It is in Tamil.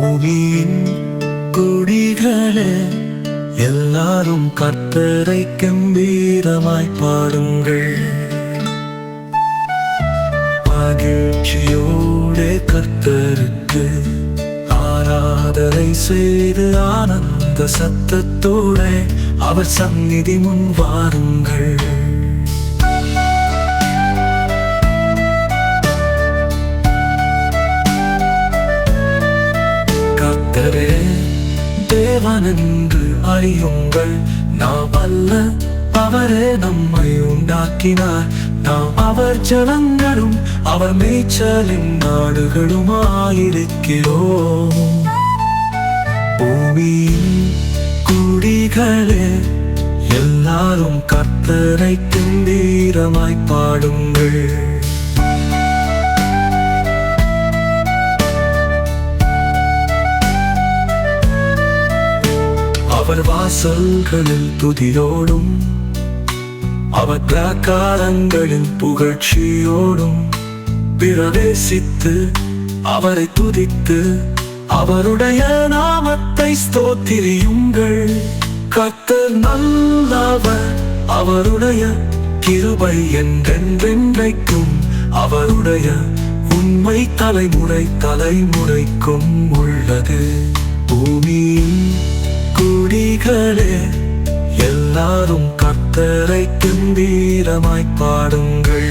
பூமியின் கொடிகள எல்லாரும் கர்த்தரை கம்பீரமாய் பாடுங்கள். மகிழ்ச்சியோடு கர்த்தருக்கு ஆராதனை செய்து ஆனந்த சத்தத்தோட அவர் சந்நிதி முன் வாருங்கள். தேவனென்று அறியுங்கள் நாம் அல்ல அவரே நம்மை உண்டாக்கினார். நாம் அவர் ஜனங்களும் அவர் மேய்ச்சலின் நாடுகளுமாயிருக்கிறோம். பூமியின் குடிகளே எல்லாரும் கத்தரை கம்பீரமாய் பாடுங்கள். அவர் வாசல்களில் துதியோடும் அவர் பிராகாரங்களில் புகழ்ச்சியோடும் பிரவேசித்து அவரை துதித்து அவருடைய நாமத்தை ஸ்தோத்திரியுங்கள். கர்த்தர் நல்லவர் அவருடைய கிருபை என்றென்றென்றைக்கும் அவருடைய உண்மை தலைமுறை தலைமுறைக்கும் உள்ளது. எல்லாரும் கர்த்தரை கம்பீரமாய் பாடுங்கள்.